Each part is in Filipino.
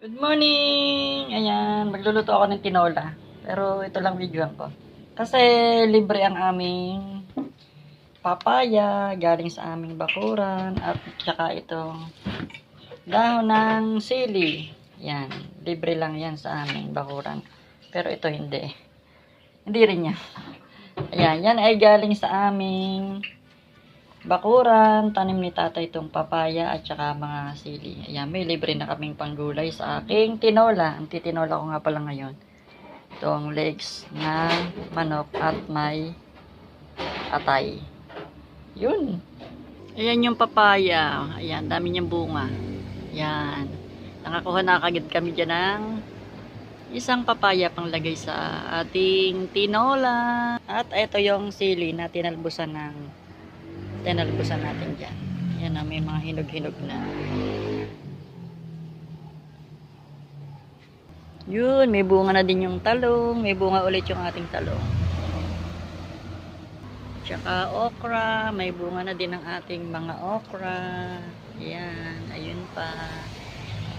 Good morning! Ayan, magluluto ako ng tinola. Pero ito lang videoan ko. Kasi libre ang aming papaya galing sa aming bakuran at saka itong dahon ng sili. Yan, libre lang yan sa aming bakuran. Pero ito hindi. Hindi rin yan. Ayan, yan ay galing sa aming bakuran, tanim ni tatay itong papaya at saka mga sili. Ayan, may libre na kaming panggulay sa aking tinola. Ang titinola ko nga pala ngayon. Itong legs ng manok at may atay. Yun. Ayan yung papaya. Ayan, dami niyang bunga. Ayan. Nakakuha na kagad kami dyan ng isang papaya pang lagay sa ating tinola. At ito yung sili na tinalbusan ng tinalbusan natin dyan. Yan na, may mga hinog-hinog na. Yun, may bunga na din yung talong. May bunga ulit yung ating talong. Tsaka okra. May bunga na din ang ating mga okra. Yan, ayun pa.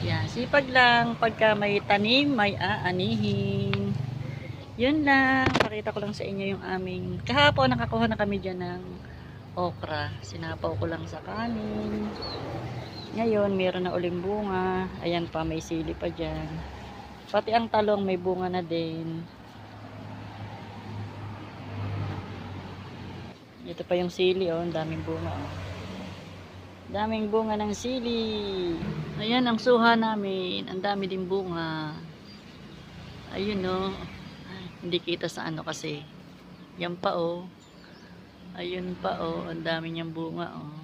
Yan, sipag lang. Pagka may tanim, may aanihin. Yun lang. Pakita ko lang sa inyo yung aming... Kahapon, nakakuha na kami dyan ng okra. Sinapaw ko lang sa kanin. Ngayon, meron na uling bunga. Ayan pa, may sili pa dyan. Pati ang talong may bunga na din. Ito pa yung sili, oh. Ang daming bunga, oh. Daming bunga ng sili. Ayan ang suha namin. Ang dami din bunga. Ayun, oh. Hindi kita sa ano kasi. Yan pa, oh. Ayun pa oh, ang dami niyang bunga oh.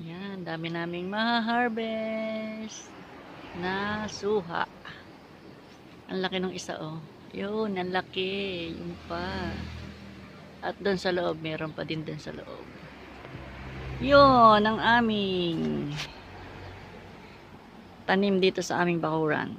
Yan, dami naming ma-harvest na suha. Ang laki ng isa oh. Yun, ang laki. Yun pa. At doon sa loob, meron pa din doon sa loob. Yun, ang aming tanim dito sa aming bakuran.